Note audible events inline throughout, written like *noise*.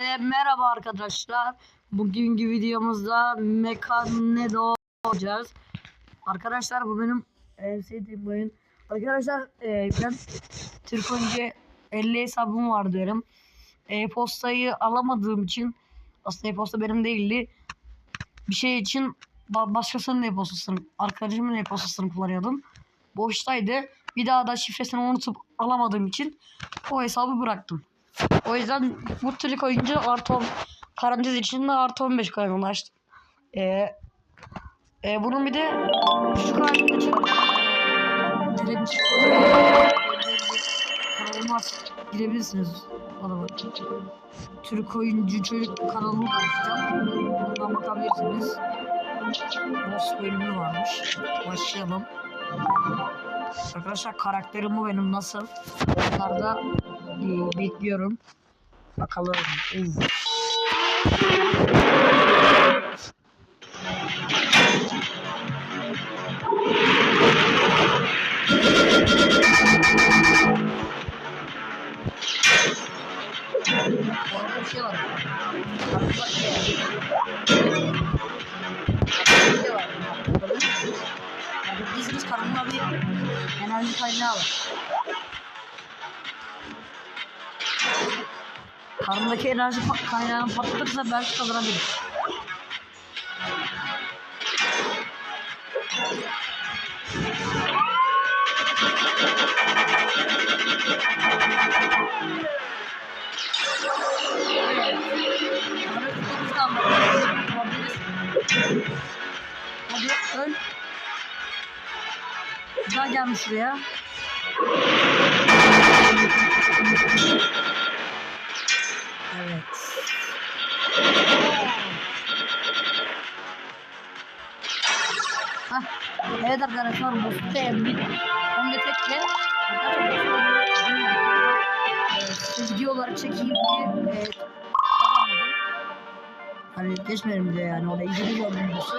merhaba arkadaşlar. Bugünkü videomuzda Mekanedo olacağız. Arkadaşlar bu benim en sevdiğim oyun. Arkadaşlar e, ben Türk önce 50 hesabım var diyorum. E-postayı alamadığım için aslında e-posta benim değildi. Bir şey için ba- başkasının e-postasını, arkadaşımın e-postasını kullanıyordum. Boştaydı. Bir daha da şifresini unutup alamadığım için o hesabı bıraktım. O yüzden bu türlü koyunca artı 10 parantez içinde artı 15 kanalı açtım. Ee, e, bunun bir de şu çıkan televizyon kanalıma girebilirsiniz. Bana bak. Türk oyuncu çocuk kanalını da açacağım. Buradan bakabilirsiniz. Boss bölümü varmış. Başlayalım. Arkadaşlar karakterim bu benim nasıl? Onlarda bekliyorum. Bakalım. Uf. Yani Biz karınla bir enerji kaynağı var. Karnındaki enerji kaynağını patlatırsa belki kazanabilir. Hadi öl. Daha gelmiş şuraya. Hah. Evet arkadaşlar boss'u beğendik. Hem de tekle. Ee, video olarak çekeyim diye e. Hani geçmedim bile yani orada izledik gördüm videosu.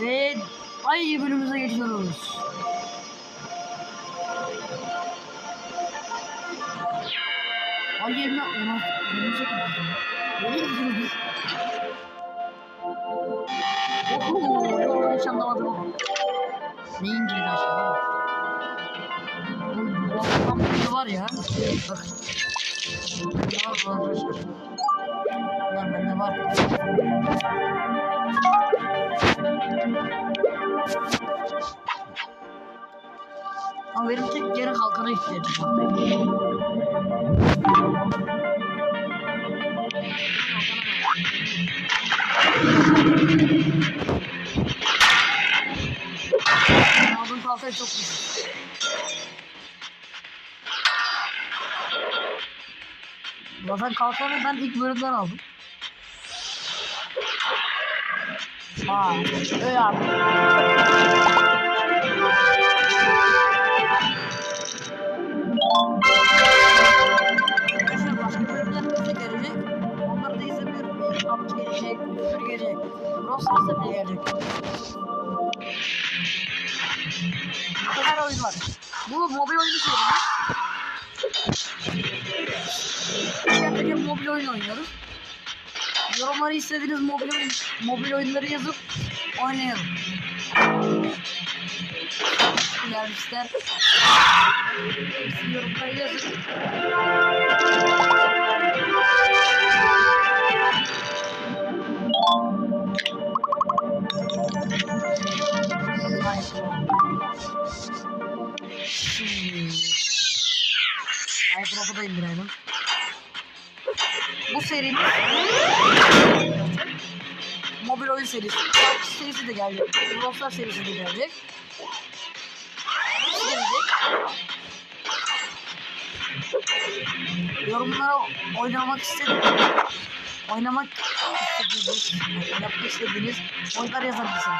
Ve ay bölümümüze geçiyoruz. Ay yerine ona önümüze gidiyor. Oho, hiç anlamadım cezası var? Oğlum, bu var ya. Bak. Var var arkadaşlar. Bunlar bende var. Ama benim tek geri kalkana ihtiyacım var. Aldığım kalkayı çok güzel. Zaten kalkanı ben ilk bölümden aldım. Aa, öyle abi. Gelecek, Küfür gelecek. Rostas da gelecek. Bu kadar oyun var. Bu mobil oyunu serisi. Gerçekten mobil oyun oynuyoruz. Yorumları istediğiniz mobil oyun, mobil oyunları yazıp oynayalım. Yani ister yorumları yazın. Serimiz mobil oyun serisi. PUBG serisi de gelecek. Rockstar serisi de gelecek. Gelecek. Yorumlara oynamak istedim. Oynamak istediğiniz, yapmak istediğiniz oyunlar yazabilirsiniz.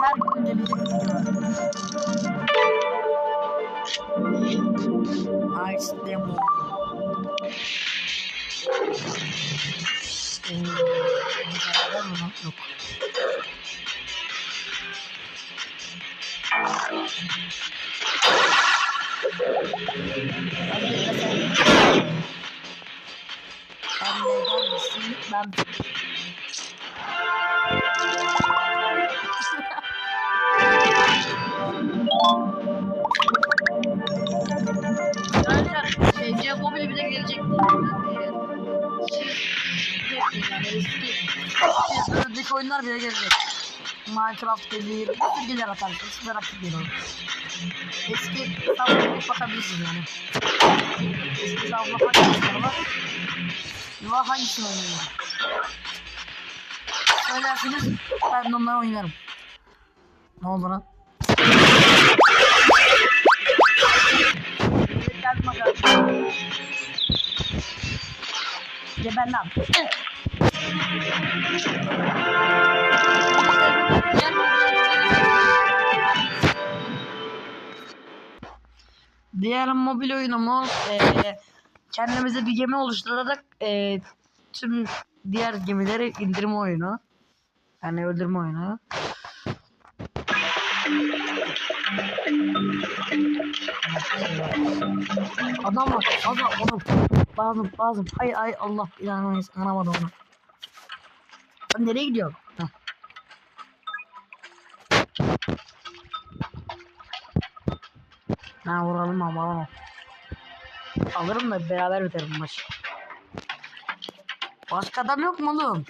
Her gün. Ice Demo. Ee? Yok. Ben de misin? Ben... Önceki oyunlar bile gelecek. Minecraft gelir, bir sürü gelir atar. Süper aktif gelir. Eski savunma bakabilirsiniz yani. Eski savunma bakabilirsiniz var. Yuva hangisini oynayayım? Söylersiniz ben onları oynarım. Ne oldu lan? Geber lan. Diğer mobil oyunumuz eee kendimize bir gemi oluşturarak eee tüm diğer gemileri indirme oyunu. Yani öldürme oyunu. Adam var. Adam adam. Lazım lazım. Hayır hayır Allah inanmayız. Anlamadım onu. Lan nereye gidiyor? Heh. Ha vuralım ama alamam. Alırım da beraber biterim maç. Başka adam yok mu oğlum?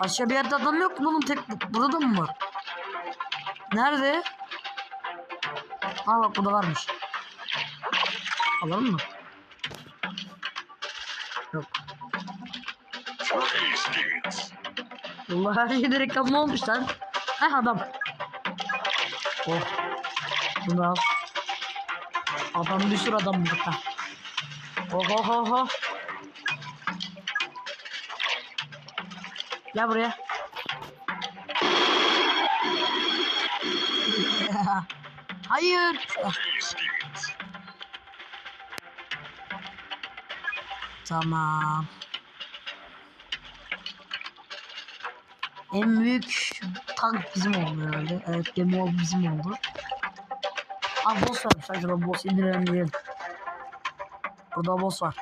Başka bir yerde adam yok mu oğlum? Tek bu- burada mı var? Nerede? Ha bak burada varmış. Alalım mı? Yok. Allah her şeyde reklam olmuş lan. Heh adam. Oh. Bunu al. Adam sürü adam ha. Oh oh oh oh. Gel buraya. *laughs* Hayır. Tamam. En büyük tank bizim oldu herhalde. Evet gemi oldu bizim oldu. Aa boss varmış acaba boss indirelim diyelim. Burada boss var.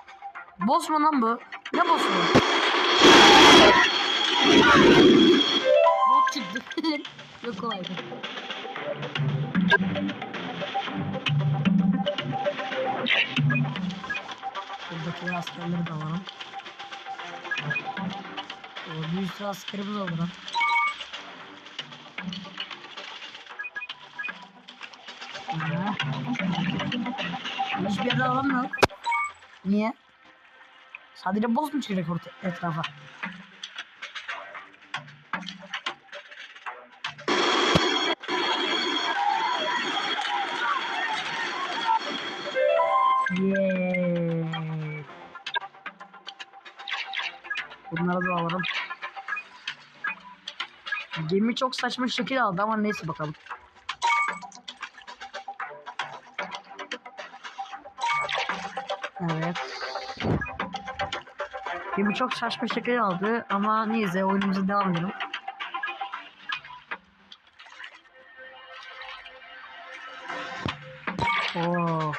Boss mu lan bu? Ne boss bu? Bot çıktı. *laughs* Yok kolaydı. Buradaki askerleri de alalım. O bir sürü askerimiz lan. Aha. Hiçbir yerde alamıyor. Niye? Sadece boz mu çıkacak etrafa? Bunları da alalım. Gemi çok saçma şekil aldı ama neyse bakalım. Evet. Gemi çok saçma şekil aldı ama neyse oyunumuza devam edelim. Oo.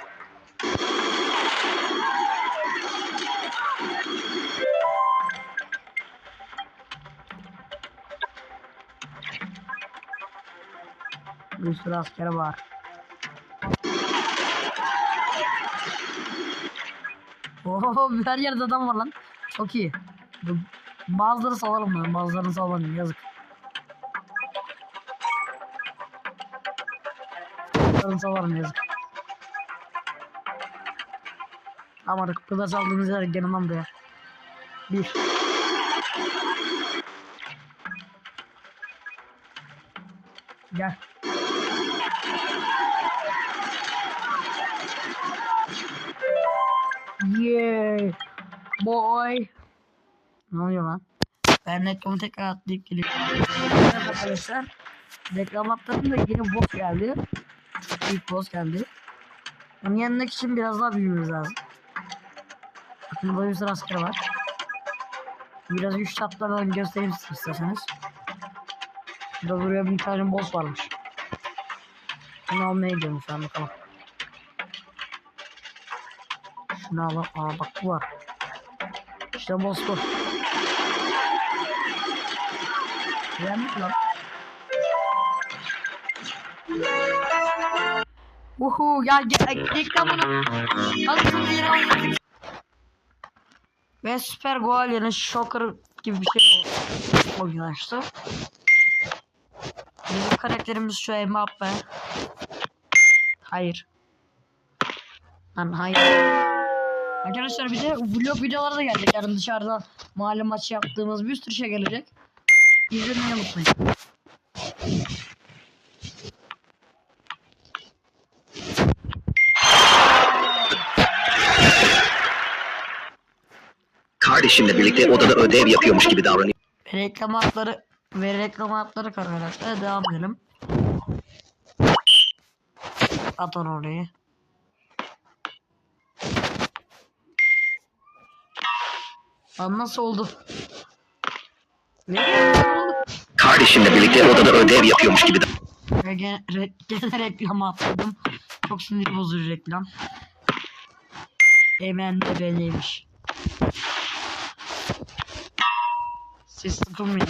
Bir sürü askeri var. Oo, her yerde adam var lan. Çok iyi. Bazıları salalım ben, bazılarını salalım yazık. Bazılarını salarım yazık. Ama artık kıza saldığımız yer lan buraya. Bir. Gel. Boy. Ne oluyor lan? Ben reklamı tekrar atlayıp geliyorum. Evet arkadaşlar. Reklam atladım da yeni boss geldi. İlk boss geldi. Onun yenmek için biraz daha büyümemiz lazım. Bakın burada bir sürü asker var. Biraz güç tatlardan göstereyim size isterseniz. Burada buraya bir tane boss varmış. Bunu almaya gidiyorum şu an bakalım. Şunu al. Aa bak bu var. İşte boss bu. Beğenmiş lan. Uhu ya gel reklamını. Anasını yere aldık. Ve Süper Goalier'in Shocker gibi bir şey oyun açtı. Bizim karakterimiz şu Mbappe. Hayır. Lan hayır. Arkadaşlar bir de vlog videoları da gelecek. Yarın dışarıda mahalle maçı yaptığımız bir sürü şey gelecek. İzlemeyi unutmayın. Kardeşimle birlikte odada ödev yapıyormuş gibi davranıyor. Reklam hatları ve reklam hatları arkadaşlar devam edelim. At onu oraya. Lan nasıl oldu? Ne oldu? Kardeşimle birlikte odada ödev yapıyormuş gibi Ve gene, re, gene *laughs* reklam atladım. Çok sinir bozucu reklam. Hemen de belliymiş. Siz tutulmayın.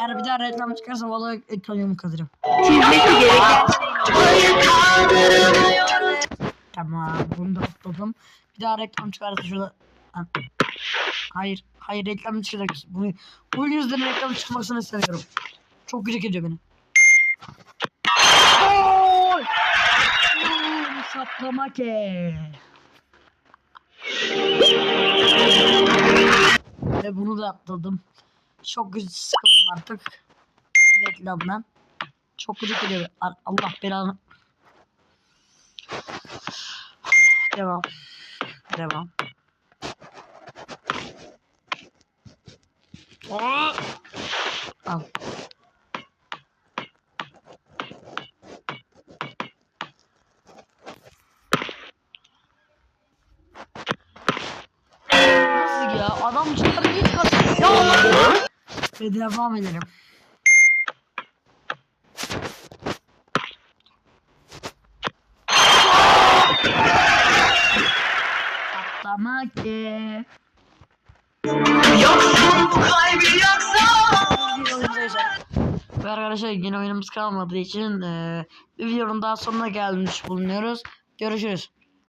Eğer bir daha reklam çıkarsa vallahi ekranımı kazırım. Tamam bunu da atladım. Bir daha reklam çıkarsa şurada. Ha. Hayır. Hayır reklam çıkacak. Bunu, bu yüzden reklam çıkmasını istemiyorum. Çok gıcık ediyor beni. Gol! Saplama ke. Ve bunu da atladım. Çok güzel sıkıldım artık. Reklamdan. Çok gıcık ediyor. Allah belanı. Devam. Devam. Al. Nasıl ya? Adam çıkarı hiç kasıyor. Ya Allah! Ve devam edelim. Atlamak. Ve arkadaşlar yine oyunumuz kalmadığı için eee bir videonun daha sonuna gelmiş bulunuyoruz. Görüşürüz.